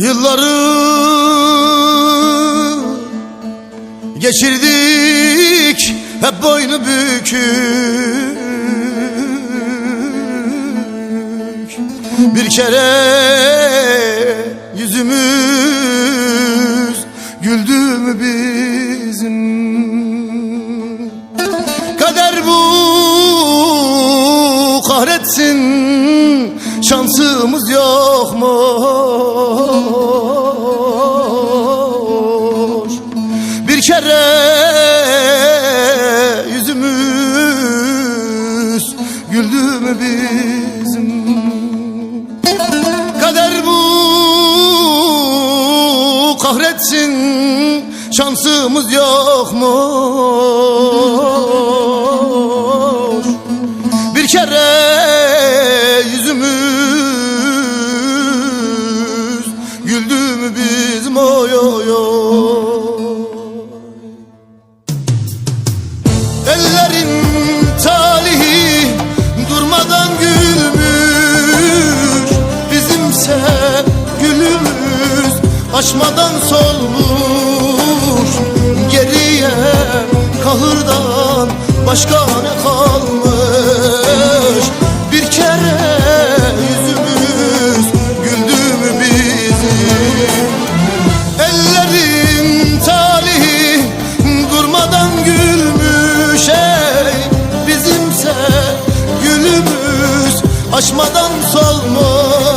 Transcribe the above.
Yılları geçirdik hep boynu bükük. Bir kere yüzümüz güldü mü bizim? Kader bu kahretsin Şansımız yokmuş Bir kere yüzümüz güldü mü bizim? Kader bu kahretsin Şansımız yokmuş. Bir kere yüzümüz Güldü mü bizim? Oy oy oy Bizimse gülümüz açmadan solmuş Geriye kahırdan başka ne kalmış? Bir kere yüzümüz güldü mü bizim? Ellerin talihi durmadan gülmüş ey Bizimse gülümüz açmadan solmuş